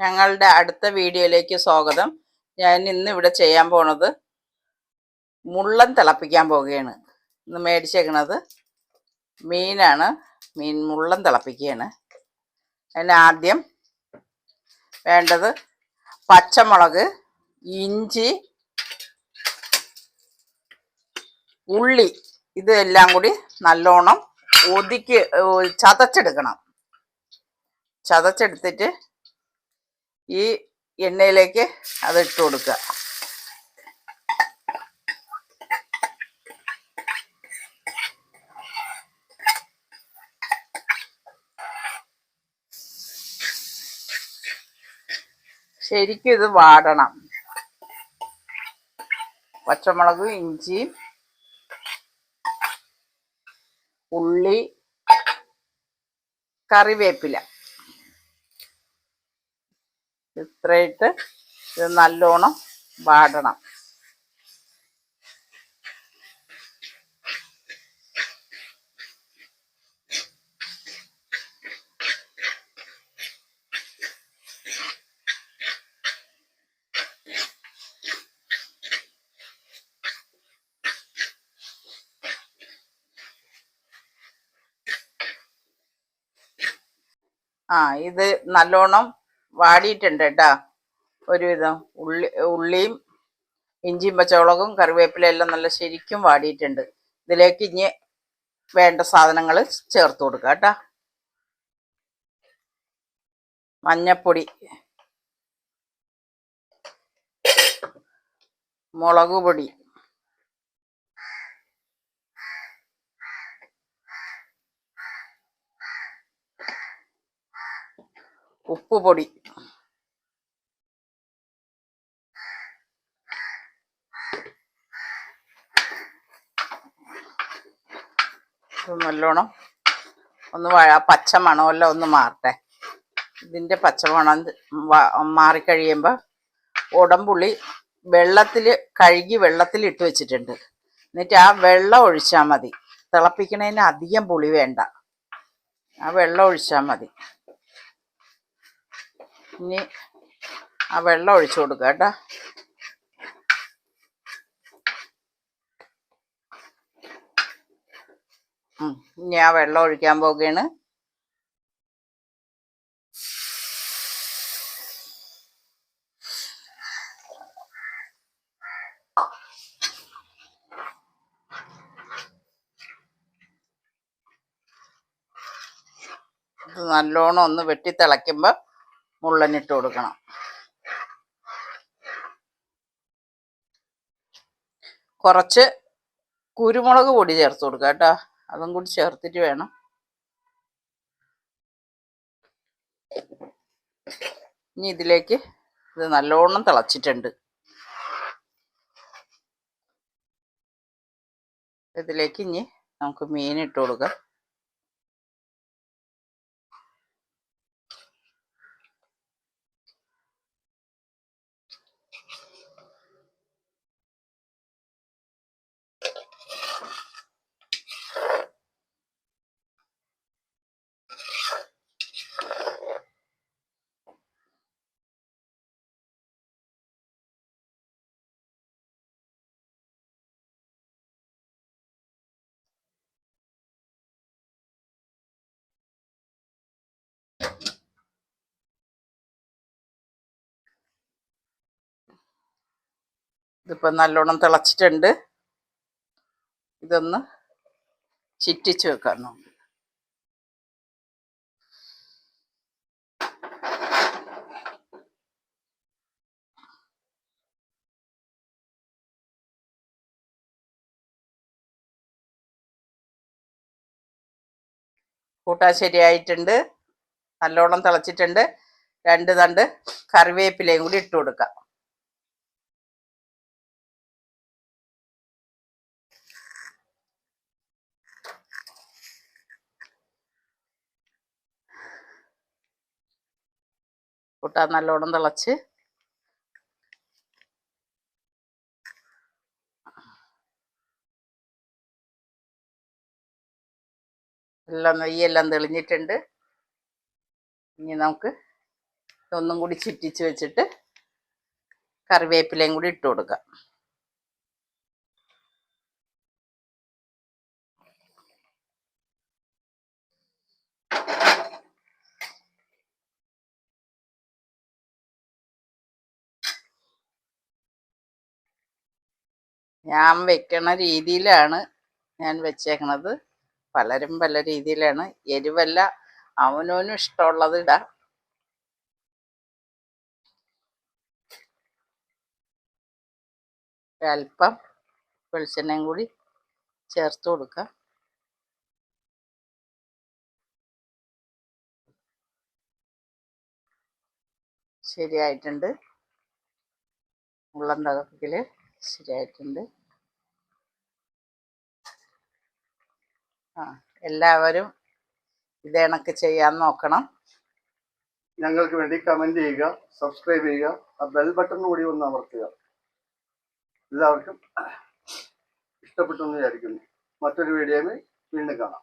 ഞങ്ങളുടെ അടുത്ത വീഡിയോയിലേക്ക് സ്വാഗതം. ഞാൻ ഇന്ന് ഇവിടെ ചെയ്യാൻ പോണത് മുള്ളൻ തിളപ്പിക്കാൻ പോവുകയാണ്. ഇന്ന് മേടിച്ചേക്കണത് മീനാണ്. മീൻ മുള്ളൻ തിളപ്പിക്കുകയാണ്. അതിന് ആദ്യം വേണ്ടത് പച്ചമുളക് ഇഞ്ചി ഉള്ളി ഇതെല്ലാം കൂടി നല്ലോണം ഒതുക്കി ചതച്ചെടുക്കണം. ചതച്ചെടുത്തിട്ട് ഈ എണ്ണയിലേക്ക് അത് ഇട്ട് കൊടുക്കുക. ശരിക്കും ഇത് വാടണം. പച്ചമുളകും ഇഞ്ചിയും ഉള്ളി കറിവേപ്പില. ഇത്രയിട്ട് ഇത് നല്ലോണം വാടണം. ആ ഇത് നല്ലോണം വാടിയിട്ടുണ്ട് കേട്ടാ. ഒരുവിധം. ഉള്ളി ഉള്ളിയും ഇഞ്ചിയും പച്ചമുളകും കറിവേപ്പിലയും എല്ലാം നല്ല ശരിക്കും വാടിയിട്ടുണ്ട്. ഇതിലേക്ക് ഇനി വേണ്ട സാധനങ്ങൾ ചേർത്ത് കൊടുക്കുക കേട്ടാ. മഞ്ഞപ്പൊടി. മുളക് പൊടി. ഉപ്പുപൊടി ഇത് നല്ലോണം ഒന്ന് പച്ച മണമെല്ലാം ഒന്ന് മാറട്ടെ. ഇതിന്റെ പച്ചമണം മണം മാറിക്കഴിയുമ്പോൾ ഉടമ്പുള്ളി വെള്ളത്തിൽ കഴുകി വെള്ളത്തിൽ ഇട്ട് വെച്ചിട്ടുണ്ട്. എന്നിട്ട് ആ വെള്ളം ഒഴിച്ചാൽ മതി. തിളപ്പിക്കണതിന് അധികം പുളി വേണ്ട. ആ വെള്ളം ഒഴിച്ചാൽ മതി. ഇനി ആ വെള്ളം ഒഴിച്ചു കൊടുക്കുക കേട്ടോ. ഇനി വെള്ളം ഒഴിക്കാൻ പോവുകയാണ്. നല്ലോണം ഒന്ന് വെട്ടി തിളയ്ക്കുമ്പോൾ മുള്ളനിട്ട് കൊടുക്കണം. കുറച്ച് കുരുമുളക് പൊടി ചേർത്ത് കൊടുക്കുക കേട്ടോ. അതും കൂടി ചേർത്തിട്ട് വേണം. ഇനി ഇതിലേക്ക് ഇത് നല്ലോണം തിളച്ചിട്ടുണ്ട്. ഇതിലേക്ക് ഇനി നമുക്ക് മീൻ ഇട്ട് കൊടുക്കാം. ഇതിപ്പോൾ നല്ലോണം തിളച്ചിട്ടുണ്ട്. ഇതൊന്ന് ചിറ്റിച്ച് വെക്കാൻ നോക്കി കൂട്ടാൻ ശരിയായിട്ടുണ്ട്. നല്ലോണം തിളച്ചിട്ടുണ്ട്. രണ്ട് തണ്ട് കറിവേപ്പിലയും കൂടി ഇട്ട് കൊടുക്കാം. കൂട്ടാൻ നല്ലോണം തിളച്ച്. എല്ലാം നെയ്യെല്ലാം തെളിഞ്ഞിട്ടുണ്ട്. ഇനി നമുക്ക് ഒന്നും കൂടി ചുറ്റിച്ച് വെച്ചിട്ട് കറിവേപ്പിലയും കൂടി ഇട്ട് കൊടുക്കാം. ഞാൻ വെക്കണ രീതിയിലാണ് ഞാൻ വെച്ചേക്കണത്. പലരും പല രീതിയിലാണ്. എരിവല്ല അവനവനും ഇഷ്ടമുള്ളത് ഇടാം അല്പം വെളിച്ചെണ്ണയും കൂടി ചേർത്ത് കൊടുക്കാം. ശരിയായിട്ടുണ്ട്. ഉള്ളം തകർക്കൽ ശരിയായിട്ടുണ്ട്. ആ എല്ലാവരും ഇത് കണക്ക് ചെയ്യാൻ നോക്കണം. ഞങ്ങൾക്ക് വേണ്ടി കമന്റ് ചെയ്യുക സബ്സ്ക്രൈബ് ചെയ്യുക ആ ബെൽ ബട്ടൺ കൂടി ഒന്ന് അമർത്തുക. എല്ലാവർക്കും ഇഷ്ടപ്പെട്ടു വിചാരിക്കുന്നു. മറ്റൊരു വീഡിയോയിൽ വീണ്ടും കാണാം.